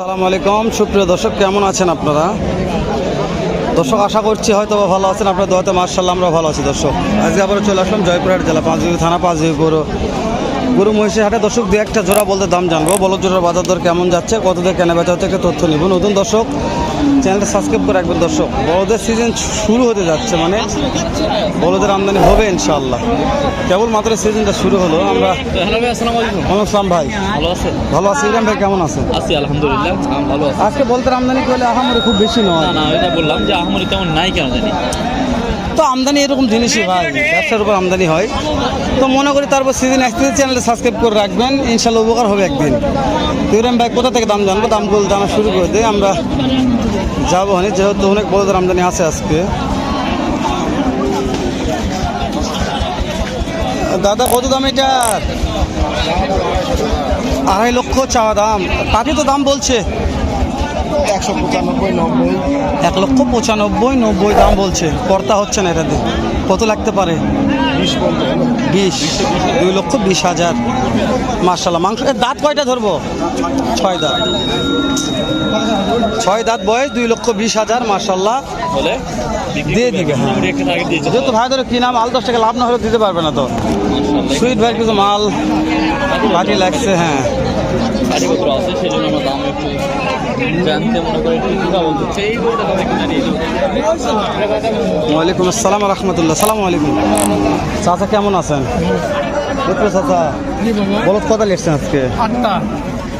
আসসালামু আলাইকুম। সুপ্রিয় দর্শক, কেমন আছেন আপনারা? দর্শক, আশা করছি হয়তো ভালো আছেন। আপনার দোয়াতে মার্শাল্লাহ আমরা ভালো আছি দর্শক। আজকে আবার চলে আসলাম জয়পুরহাট জেলা পাঁচ থানা পাঁচ গরু গরু মহিষের হাটে দর্শক দু একটা জোড়া বলতে দাম জানব। বলদ জোড়ার বাজার দর কেমন যাচ্ছে কত দিয়ে কেনা বেচা হচ্ছে একটা তথ্য নিব। নতুন দর্শক চ্যানেলটা সাবস্ক্রাইব করে রাখবেন দর্শক। বড়দের সিজন শুরু হতে যাচ্ছে মানে বড়দের আমদানি হবে ইনশাল্লাহ কেবল মাত্র সিজনটা শুরু হলো আমরা আসসালামু ভাই। ভালো আছেন? ভালো আছি ইরাম ভাই কেমন আছেন? আছি আলহামদুলিল্লাহ ভালো আছি। আজকে বলতে আমদানি করলে আহামরি খুব বেশি নয়। না না এটা বললাম যে আহমরি তেমন নাই কেন জানি। তো আমদানি এরকম জিনিসই ভাই, ব্যবসার উপর আমদানি হয়। তো মনে করি তারপর সিজন আসতে চ্যানেলটা সাবস্ক্রাইব করে রাখবেন, ইনশাল্লাহ উপকার হবে একদিন। ইউরাম ভাই, কোথা থেকে দাম জানব? দাম বলতে জানা শুরু করে দিই, আমরা যাব হানি, যেহেতু অনেক বড়দের আমদানি আছে আজকে। দাদা, কত দাম এটা? আড়াই লক্ষ চাওয়া দাম। পাটি তো দাম বলছে? একশো পঁচানব্বই নব্বই এক লক্ষ পঁচানব্বই নব্বই দাম বলছে। কর্তা হচ্ছে না এটাতে। কত লাগতে পারে? বিশ। দুই লক্ষ বিশ হাজার। মার্শাল্লাহ মাংস দাঁত কয়টা ধরবো? ছয় দাঁত। ছয় দাঁত বয়স দুই লক্ষ বিশ হাজার মার্শাল্লাহ বলে দিয়ে দিবে, হ্যাঁ। যেহেতু ভাই ধরো কি নাম আল দশ টাকা লাভ না হলে দিতে পারবে না তো। সুইট ভাই কিছু মাল বাকি লাগছে হ্যাঁ। জানতে মনে করে ওয়ালাইকুম আসসালাম রহমতুল্লাহ। সালাম আলাইকুম। চাচা কেমন আছেন? পুত্র চাচা বলত কথা লিখছেন আজকে?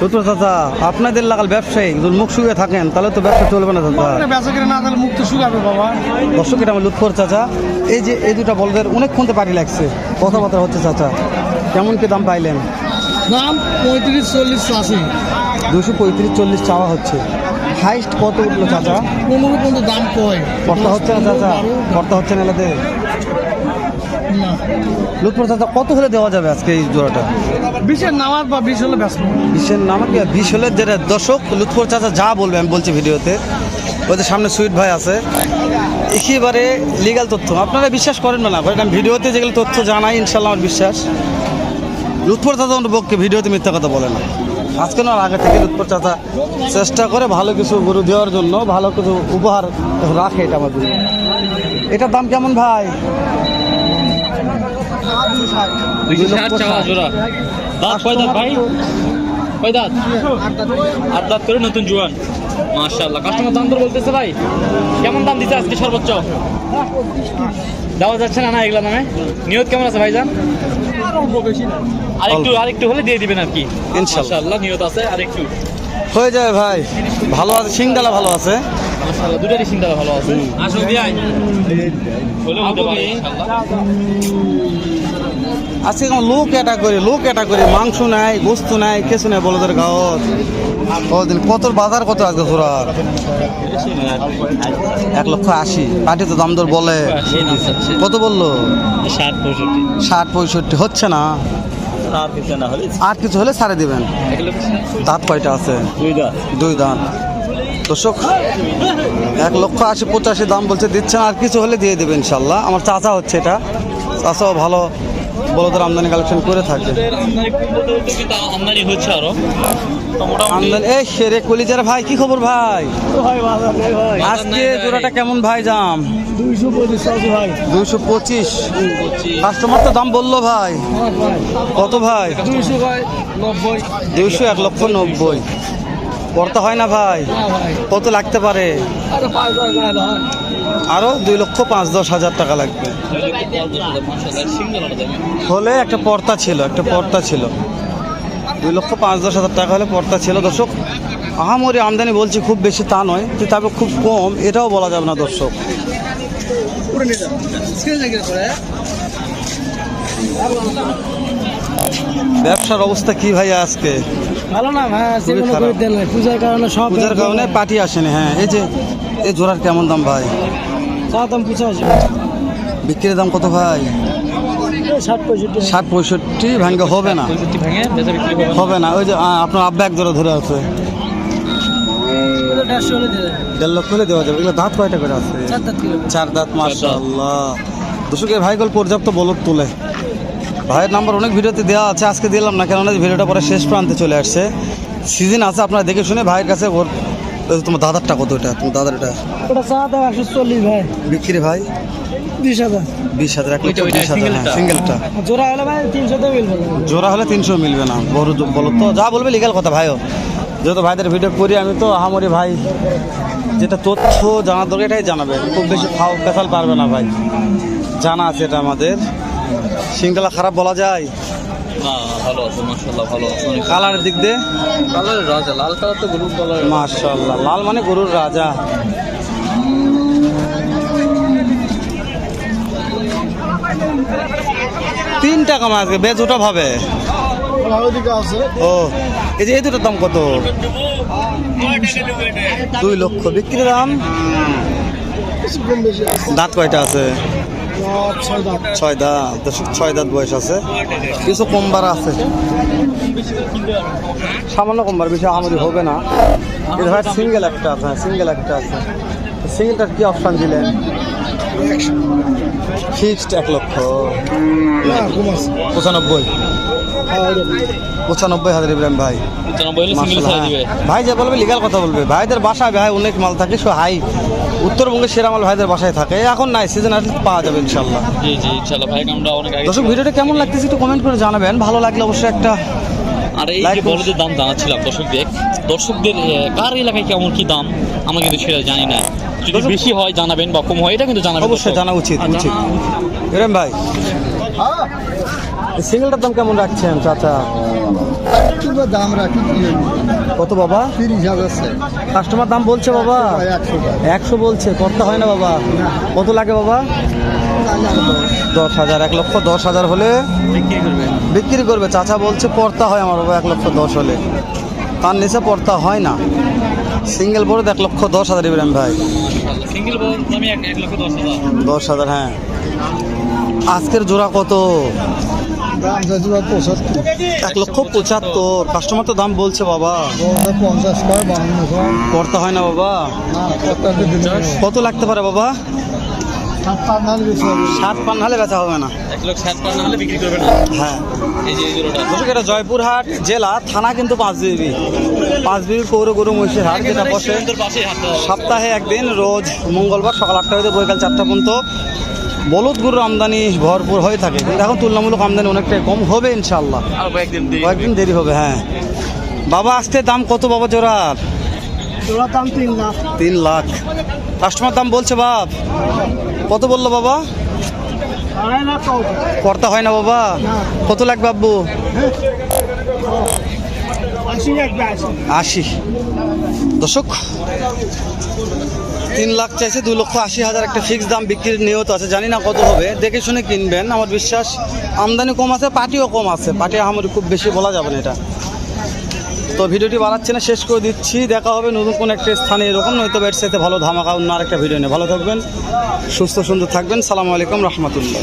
পুত্র চাচা আপনাদের লাগাল ব্যবসায়ী যদি মুখ শুয়ে থাকেন তাহলে তো ব্যবসা চলবে না চাচা। বেচা কিনে না তাহলে মুক্ত শুকাবে বাবা। দর্শক এটা আমার লুৎফর চাচা। এই যে এই দুটা বলদের অনেকক্ষণ তো পাটি লাগছে। কথাবার্তা হচ্ছে চাচা। কেমন কি দাম পাইলেন? দাম পঁয়ত্রিশ চল্লিশ আশি। দুশো পঁয়ত্রিশ চল্লিশ চাওয়া হচ্ছে। হাইস্ট কত উঠল চাচা? পনেরো পর্যন্ত দাম কয়? কর্তা হচ্ছে না চাচা? কর্তা হচ্ছে না এলাতে লুৎফর চাচা কত হলে দেওয়া যাবে আজকে এই জোড়াটা? বিশের নামার বা বিশ হলে ব্যস্ত। বিশের নাম কি বিশ হলে যেটা দর্শক লুৎফর চাচা যা বলবে আমি বলছি ভিডিওতে। ওদের সামনে সুইট ভাই আছে। একেবারে লিগাল তথ্য। আপনারা বিশ্বাস করেন না বাট আমি ভিডিওতে যেগুলো তথ্য জানাই ইনশাল্লাহ আমার বিশ্বাস। লুৎফর চাচা পক্ষে ভিডিওতে মিথ্যা কথা বলে না। আজকে না আগে থেকে চাচা চেষ্টা করে ভালো কিছু গরু দেওয়ার জন্য ভালো কিছু উপহার রাখে এটা আমাদের এটার দাম কেমন ভাই? ভাই? কয় দাঁত? আট দাঁত করে নতুন জোয়ান। মাশাআল্লাহ। কাস্টমার দাম বলতেছে ভাই। কেমন দাম দিতে আজকে সর্বোচ্চ? দেওয়া যাচ্ছে না না এগুলা নিয়ত কেমন আছে ভাইজান? আরেকটু আরেকটু হলে দিয়ে দিবেন আর কি। ইনশাআল্লাহ নিয়ত আছে আরেকটু। হয়ে যাবে ভাই। ভালো আছে সিংডালা ভালো আছে। মাশাআল্লাহ দুটারই চিন্তা ভালো আছে। আসো বিয়াই হলে হতে পারে ইনশাআল্লাহ। আজকে কেমন লোক এটা করে লোক এটা করে মাংস নাই গোস্ত নাই কিছু নাই বলদের গাঁৱত কদিন কত বাজার কত আজকে ঘোরার এক লক্ষ আশি। পাটি তো দাম দর বলে। কত বলল? ষাট পঁয়ষট্টি। ষাট পঁয়ষট্টি হচ্ছে না? আর কিছু হলে ছাড়ে দিবেন। দাঁত কয়টা আছে? দুই দাঁত। দুই দাঁত। দর্শক এক লক্ষ আশি পঁচাশি দাম বলছে দিচ্ছেন আর কিছু হলে দিয়ে দেবে ইনশাল্লাহ। আমার চাচা হচ্ছে এটা। চাচাও ভালো। বলদের আমদানি কালেকশন করে থাকে। আমদানি হচ্ছে আরও? আমদানি এই সেরে কলিজার ভাই কি খবর ভাই? আজকে জোড়াটা কেমন ভাই দাম? দুইশো পঁচিশ কাস্টমার তো দাম বলল ভাই। কত ভাই? দুইশো এক লক্ষ নব্বই। করতে হয় না ভাই। কত লাগতে পারে? আরে দুই লক্ষ পাঁচ, দশ হাজার টাকা লাগবে। হলে একটা পর্তা ছিল, একটা পর্তা ছিল। দুই লক্ষ পাঁচ, দশ হাজার টাকা হলে পর্তা ছিল। দর্শক, আহামরি আমদানি বলছি খুব বেশি তা নয়, তবে খুব কম, এটাও বলা যাবে না দর্শক। ব্যবসার অবস্থা কি ভাই আজকে? ভালো না ভাই সে কোনো খারাপ। দেন নাই। পূজার কারণে সব পূজার কারণে পার্টি আসেনি হ্যাঁ। এই যে এই জোড়ার কেমন দাম ভাই? দাম বিক্রির দাম কত ভাই? ষাট পঁয়ষট্টি। ষাট পঁয়ষট্টি ভাঙ্গে হবে না? হবে না। ওই যে আপনার আব্বা এক জোড়া ধরে আছে। দেড় লক্ষ হলে দেওয়া যাবে। এগুলো দাঁত কয়টা করে আছে? চার দাঁত দাঁত মাশাআল্লাহ। ভাইগুলো পর্যাপ্ত বলদ তোলে। ভাইয়ের নাম্বার অনেক ভিডিওতে দেওয়া আছে আজকে দিলাম না কেননা ভিডিওটা পরে শেষ প্রান্তে চলে আসছে। সিজন আছে আপনারা দেখে শুনে ভাইয়ের কাছে ওর তোমার দাদারটা কত এটা? তোমার দাদার এটা ওটা চা একশো চল্লিশ ভাই। বিক্রি ভাই? বিশ হাজার। বিশ হাজার এক লক্ষ বিশ হাজার হ্যাঁ সিঙ্গেলটা জোড়া হলে ভাই তিনশো তো মিলবে। জোড়া হলে তিনশো মিলবে না বড় বলো তো যা বলবে লিগাল কথা ভাইও। যেহেতু ভাইদের ভিডিও করি আমি তো আহামরি ভাই যেটা তথ্য জানার দরকার এটাই জানাবে। খুব বেশি ফাও পেশাল পারবে না ভাই। জানা আছে এটা আমাদের। সিংতলা খারাপ বলা যায়? ভালো আছে মাশাল্লাহ ভালো আছে অনেক কালারের দিক দিয়ে? কালার রাজা লাল কালার তো গরুর কালার লাল মানে গরুর রাজা। তিন টাকা মাছ আজকে বেশ ওটা ভাবে? ও এই যে এই দুটোর দাম কত? দুই লক্ষ বিক্রির দাম? দাঁত কয়টা আছে? ছয় দাঁত ছয় দাঁত বয়স আছে। কিছু কমবার আছে। সামান্য কমবার বেশি আমাদের হবে না। এটা ভাই সিঙ্গেল একটা আছে সিঙ্গেল একটা আছে। সিঙ্গেলটার কি অপশান দিলেন ফিক্সড এক লক্ষ। পঁচানব্বই। পঁচানব্বই হাজার ইব্রাহিম ভাই। ভাই যে বলবে লিগাল কথা বলবে। ভাইদের বাসায় ভাই অনেক মাল থাকে সো হাই। উত্তরবঙ্গের সেরা মাল ভাইদের বাসায় থাকে। এখন নাই সিজন আসলে পাওয়া যাবে ইনশাল্লাহ জি জি ইনশাল্লাহ ভাই আমরা অনেক দর্শক ভিডিওটা কেমন লাগতেছে একটু কমেন্ট করে জানাবেন। ভালো লাগলে অবশ্যই একটা আর এই যে বলদের দাম জানাচ্ছিলাম দর্শকদের। দর্শকদের কার এলাকায় কেমন কি দাম? আমরা কিন্তু সেটা জানি না। যদি বেশি হয় জানাবেন বা কম হয় এটা কিন্তু জানাবেন অবশ্যই জানা উচিত আর উচিত। ভাই। সিঙ্গেলটার দাম কেমন রাখছেন চাচা? দাম রাখি কত বাবা? তিরিশ হাজার কাস্টমার দাম বলছে বাবা? একশো একশো বলছে করতে হয় না বাবা? কত লাগে বাবা? দশ হাজার এক লক্ষ দশ হাজার হলে বিক্রি করবে। চাচা বলছে পড়তা হয় আমার বাবা এক লক্ষ দশ হলে। তার নিচে পড়তা হয় না। সিঙ্গেল বড় এক লক্ষ দশ হাজার ইব্রাহিম ভাই। সিঙ্গেল বল আমি এক এক লক্ষ দশ হাজার। দশ হাজার হ্যাঁ। আজকের জোড়া কত? এক লক্ষ পঁচাত্তর। কাস্টমার তো দাম বলছে বাবা। পঞ্চাশ পড়তা হয় না বাবা। কত লাগতে পারে বাবা? সাত পান হলে বেচা হবে না। হ্যাঁ। এটা জয়পুরহাট জেলা থানা কিন্তু পাঁচ বিবি। পাঁচ বিবি পৌর গরু মহিষের হাট যেটা বসে। হাঁটতে হবে। সপ্তাহে একদিন রোজ মঙ্গলবার সকাল আটটা হইতে বৈকাল চারটা পর্যন্ত বলদ গরুর আমদানি ভরপুর হয়ে থাকে। কিন্তু এখন তুলনামূলক আমদানি অনেকটাই কম হবে ইনশাল্লাহ আর কয়েকদিন দেরি কয়েকদিন দেরি হবে হ্যাঁ। বাবা আসতে দাম কত বাবা জোড়ার জোড়া দাম তিন লাখ। তিন লাখ। কাস্টমার দাম বলছে বাপ। কত বলল বাবা? করতে হয় না বাবা? কত লাখ বাবু? আশি। দর্শক তিন লাখ চাইছে, দু লক্ষ আশি হাজার একটা ফিক্স দাম বিক্রির নিয়ত আছে, জানি না কত হবে। দেখে শুনে কিনবেন, আমার বিশ্বাস আমদানি কম আছে, পাটিও কম আছে। পাটি আমার খুব বেশি বলা যাবে না এটা। তো ভিডিওটি বানাচ্ছে না, শেষ করে দিচ্ছি। দেখা হবে নতুন কোনো একটা স্থানে এরকম, নয়তো ব্যাট সাথে ভালো ধামাকা অন্য আরেকটা ভিডিও নিয়ে। ভালো থাকবেন, সুস্থ সুন্দর থাকবেন। সালামু আলাইকুম, রহমতুল্লাহ।